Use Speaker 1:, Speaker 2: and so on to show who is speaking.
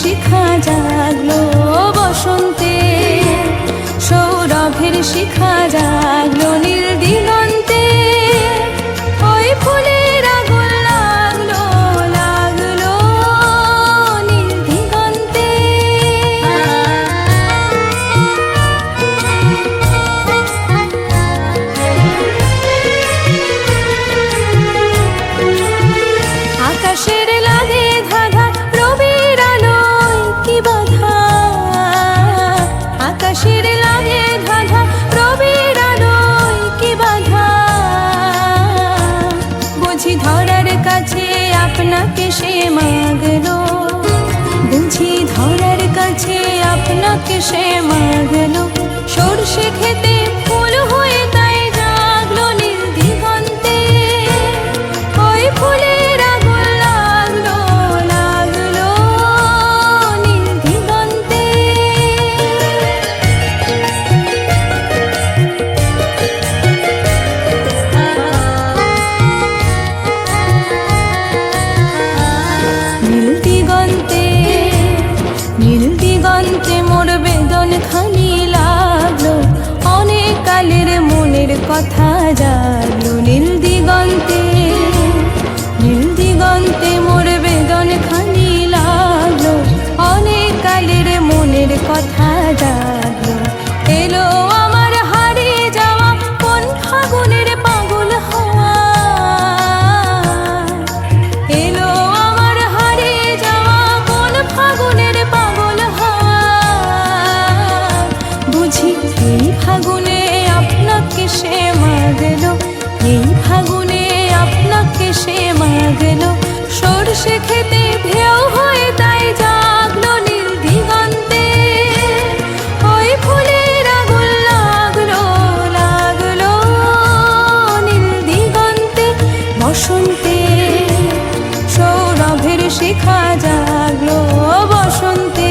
Speaker 1: শিখা জাগলো বসন্তে। সৌরভের শিখা জাগলো নীল দিল বলছি আপনাকে সে মাগল। কথা জানো নীল এসে মাগলো। সরষে খেতে ঢেউ হয়ে, তাই জাগলো নীল দিগন্তে। ওই ফুলের আগুন লাগল লাগল নীল দিগন্তে। বসন্তে, সৌরভের শিখা জাগলো বসন্তে।